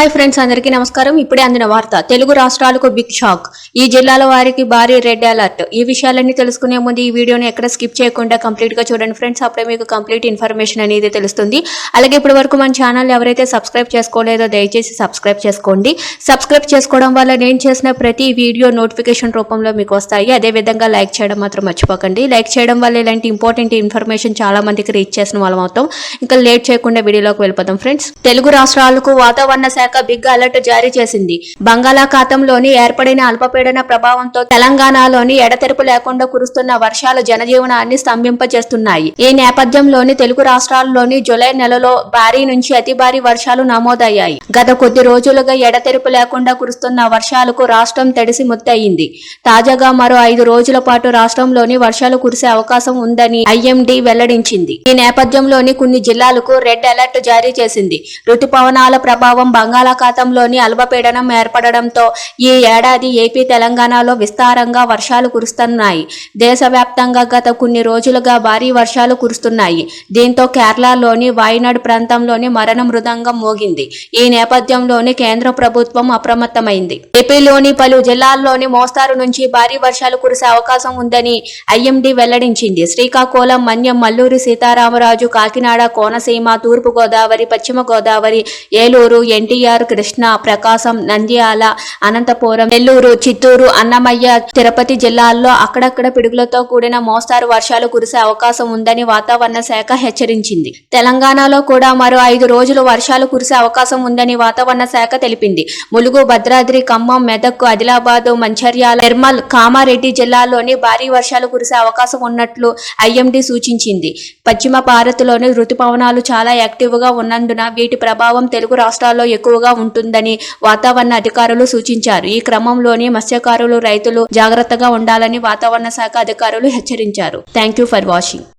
Hi friends అందరికీ నమస్కారం. ఇప్పుడే అందిన వార్త తెలుగు రాష్ట్రాలకు బిగ్ షాక్ ఈ జిల్లాల వారికి భారీ రెడ్ అలర్ట్ ఈ విషయాలన్నీ తెలుసుకునే ముందు ఈ వీడియోని ఎక్కడ స్కిప్ చేయకుండా కంప్లీట్గా చూడండి ఫ్రెండ్స్. అప్పుడే మీకు కంప్లీట్ ఇన్ఫర్మేషన్ అనేది తెలుస్తుంది. అలాగే ఇప్పటి వరకు మన ఛానల్ ఎవరైతే సబ్స్క్రైబ్ చేసుకోలేదో దయచేసి సబ్స్క్రైబ్ చేసుకోండి. సబ్స్క్రైబ్ చేసుకోవడం వల్ల నేను చేసిన ప్రతి వీడియో నోటిఫికేషన్ రూపంలో మీకు వస్తాయి. అదే విధంగా లైక్ చేయడం మాత్రం మర్చిపోకండి. లైక్ చేయడం వల్ల ఇలాంటి ఇంపార్టెంట్ ఇన్ఫర్మేషన్ చాలా మందికి రీచ్ చేసిన వాళ్ళం అవుతాం. ఇంకా లేట్ చేయకుండా వీడియోలోకి వెళ్ళిపోతాం ఫ్రెండ్స్. తెలుగు రాష్ట్రాలకు వాతావరణ శాఖ బిగ్ అలర్ట్ జారీ చేసింది. బంగాళాఖాతంలోని ఏర్పడిన అల్పపీడన ప్రభావంతో తెలంగాణలోని ఎడతెరపు లేకుండా కురుస్తున్న వర్షాలు జనజీవనాన్ని స్తంభింపజేస్తున్నాయి. ఈ నేపథ్యంలోని తెలుగు రాష్ట్రాల్లోని జూలై నెలలో భారీ నుంచి అతి భారీ వర్షాలు నమోదయ్యాయి. గత కొద్ది రోజులుగా ఎడతెరపు లేకుండా కురుస్తున్న వర్షాలకు రాష్ట్రం తడిసి ముత్తయింది. తాజాగా మరో ఐదు రోజుల పాటు రాష్ట్రంలోని వర్షాలు కురిసే అవకాశం ఉందని ఐఎండి వెల్లడించింది. ఈ నేపథ్యంలోని కొన్ని జిల్లాలకు రెడ్ అలర్ట్ జారీ చేసింది. రుతుపవనాల ప్రభావం బంగాళాఖాతంలోని అల్పపీడనం ఏర్పడడంతో ఈ ఏడాది ఏపీ తెలంగాణలో విస్తారంగా వర్షాలు కురుస్తున్నాయి. దేశవ్యాప్తంగా గత కొన్ని రోజులుగా భారీ వర్షాలు కురుస్తున్నాయి. దీంతో కేరళలోని వాయనాడ్ ప్రాంతంలోని మరణ మృదంగం మోగింది. ఈ నేపథ్యంలోనే కేంద్ర ప్రభుత్వం అప్రమత్తమైంది. ఏపీలోని పలు జిల్లాల్లోని మోస్తారు నుంచి భారీ వర్షాలు కురిసే అవకాశం ఉందని ఐఎండీ వెల్లడించింది. శ్రీకాకుళం మన్యం మల్లూరి సీతారామరాజు కాకినాడ కోనసీమ తూర్పు గోదావరి పశ్చిమ గోదావరి ఏలూరు ఎన్టీఆర్ కృష్ణ ప్రకాశం నంద్యాల అనంతపురం నెల్లూరు చిత్తూరు అన్నమయ్య తిరుపతి జిల్లాల్లో అక్కడక్కడ పిడుగులతో కూడిన మోస్తారు వర్షాలు కురిసే అవకాశం ఉందని వాతావరణ శాఖ హెచ్చరించింది. తెలంగాణలో కూడా మరో ఐదు రోజులు వర్షాలు కురిసే అవకాశం ఉందని వాతావరణ శాఖ తెలిపింది. ములుగు భద్రాద్రి ఖమ్మం మెదక్ ఆదిలాబాద్ మంచిర్యాల నిర్మల్ కామారెడ్డి జిల్లాల్లోని భారీ వర్షాలు కురిసే అవకాశం ఉన్నట్లు ఐఎండీ సూచించింది. పశ్చిమ భారత్లోని రుతుపవనాలు చాలా యాక్టివ్గా ఉన్నందున వీటి ప్రభావం తెలుగు రాష్ట్రాల్లో ఎక్కువ ఎక్కువగా ఉంటుందని వాతావరణ అధికారులు సూచించారు. ఈ క్రమంలోని మత్స్యకారులు రైతులు జాగ్రత్తగా ఉండాలని వాతావరణ శాఖ అధికారులు హెచ్చరించారు. Thank you for watching.